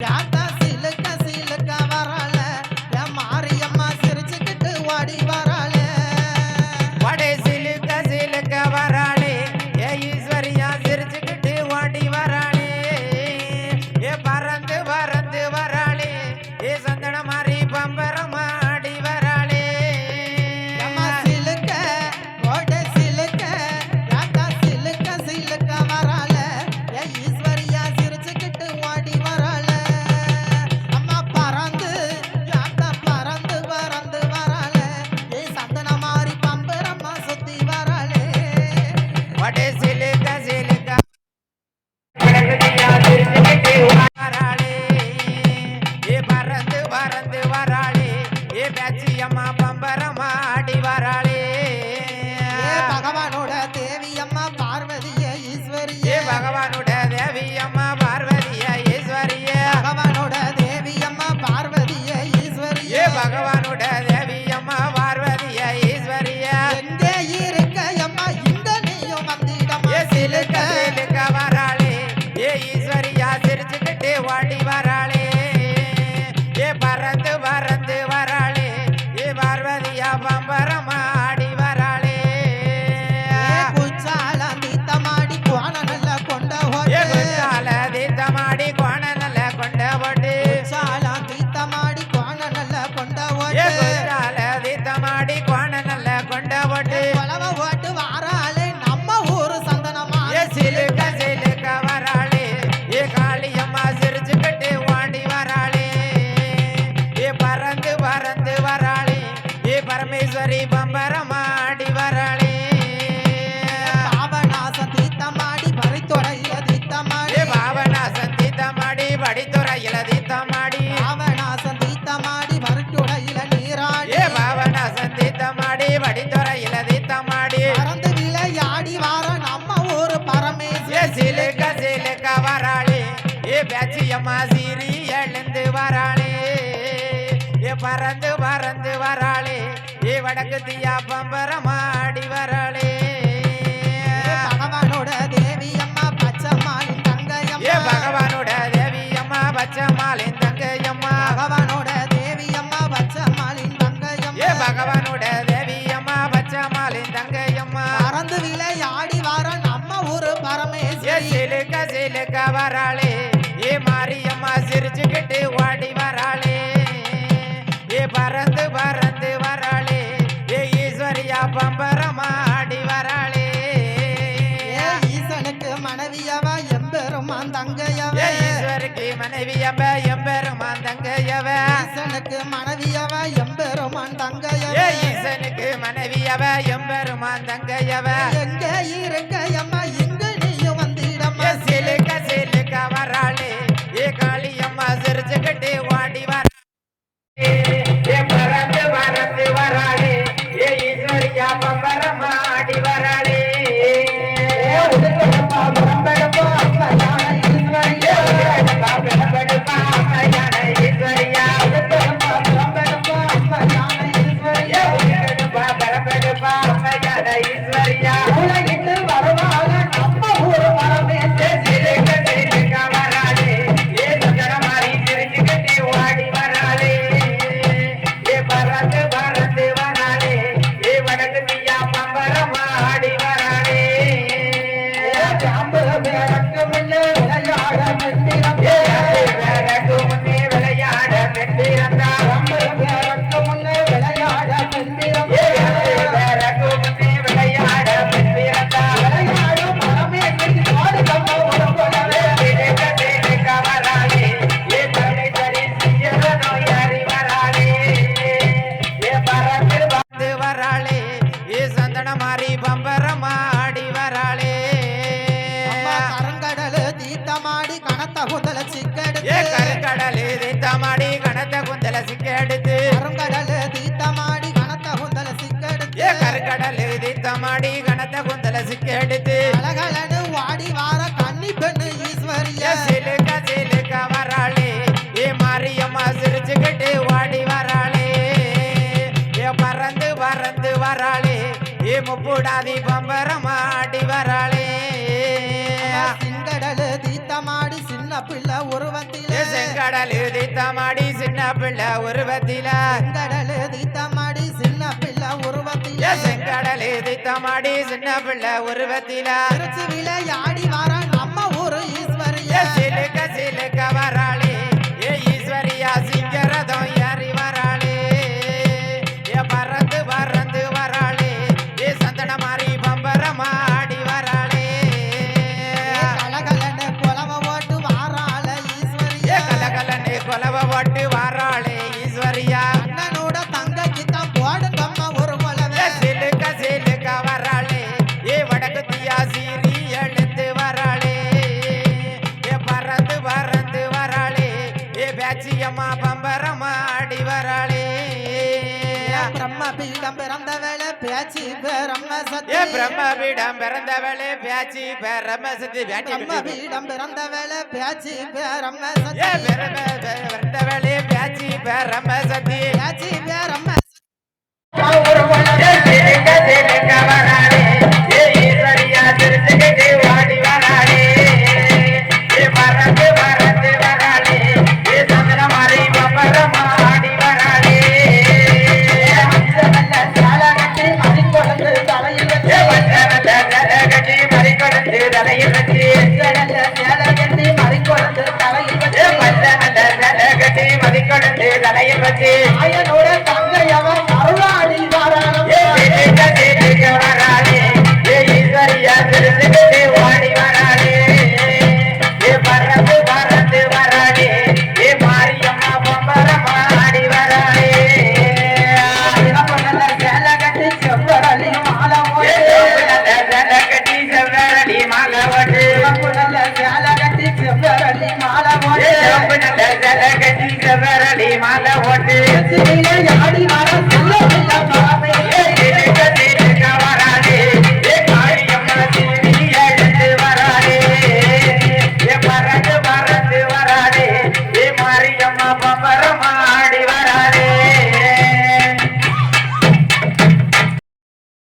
Pirata. ಮೆಸರಿ ಬಂಬರ ಮಾಡಿ பறந்து பறந்து வராளே. ஏ வடக்கு தீயா பம்பரமாடி வராளே. பகவானோட தேவி அம்மா பச்சமாலின் தங்கையம்மா. ஏ பகவானோட தேவி அம்மா பச்சமாலின் தங்கையம்மா. பகவானோட தேவி அம்மா பச்சமாலின் தங்கையம்மா. ஏ பகவானோட தேவி அம்மா பச்சமாலின் தங்கையம்மா. பறந்து விளையாடி வாரன் நம்ம ஊரு பரமேஸ்வரி. சிலுக்க சிலுக்க வராளே. மனைவி எம்ப எம்பெருமான் தங்கையவ. ஈசனுக்கு மனைவியவ எம்பெருமான் தங்கையவ. ஈசனுக்கு மனைவியவ எம்பெருமான் தங்கையவ. எங்க இருக்க எம்மா என்ன மாதிரி பம்பரமா ஆடி வராளே. கருங்கடலு தீத்தமாடி கணத்த குந்தல சிக்கெடுத்து. கருங்கடலு தீத்தமாடி கணத்த குந்தல சிக்கெடுத்து. கருங்கடலு தீத்தமாடி கணத்த குந்தல சிக்கெடுத்து. கருங்கடலு தீத்தமாடி கணத்த குந்தல சிக்கெடுத்து. அழகழ முப்புடாதி பம்பரமாடி வராளே. செங்கடலு தீத்தமாடி சின்ன பிள்ளை உருவத்தில. செங்கடலு தீத்தமாடி சின்ன பிள்ளை உருவத்தில. செங்கடலு தீத்தமாடி சின்ன பிள்ளை உருவத்தில. செங்கடலு தீத்தமாடி சின்ன பிள்ளை உருவத்தில. திருச்சி விளையாடி வராளே ஈஸ்வரியா. அண்ணனோட தங்கைக்கு தான் போடுங்கம்மா ஒரு ஏ குலவை சிலுக்க சிலுக்க வராளே. ஏ வடக்கு தீயா சீரி எழுந்து வராளே. ஏ பறந்து பறந்து வராளே. ஏ பேச்சியம்மா பிரம்ம பீடம் பிறந்த வேலை பேச்சு பிரம்ம ஏ சத்தி. பிரம்ம பீடம் பிறந்தவளே பேச்சி பிரம்ம சத்தி. பிரம்ம பேச்சி பீடம் பிறந்த வேலை பேச்சு பிரம்ம ஏ சத்தி. பிரம்ம பிறந்தவளே பேச்சி பிரம்ம சத்தி. பேச்சு பிரம்ம ஏ சிலுக்க சிலுக்க வராளே ஏ ஈஸ்வரியா சிரிச்சுக்கிட்டு மறிக்கொடுத்து தலையில் வச்சு மாலை ஓட்டு.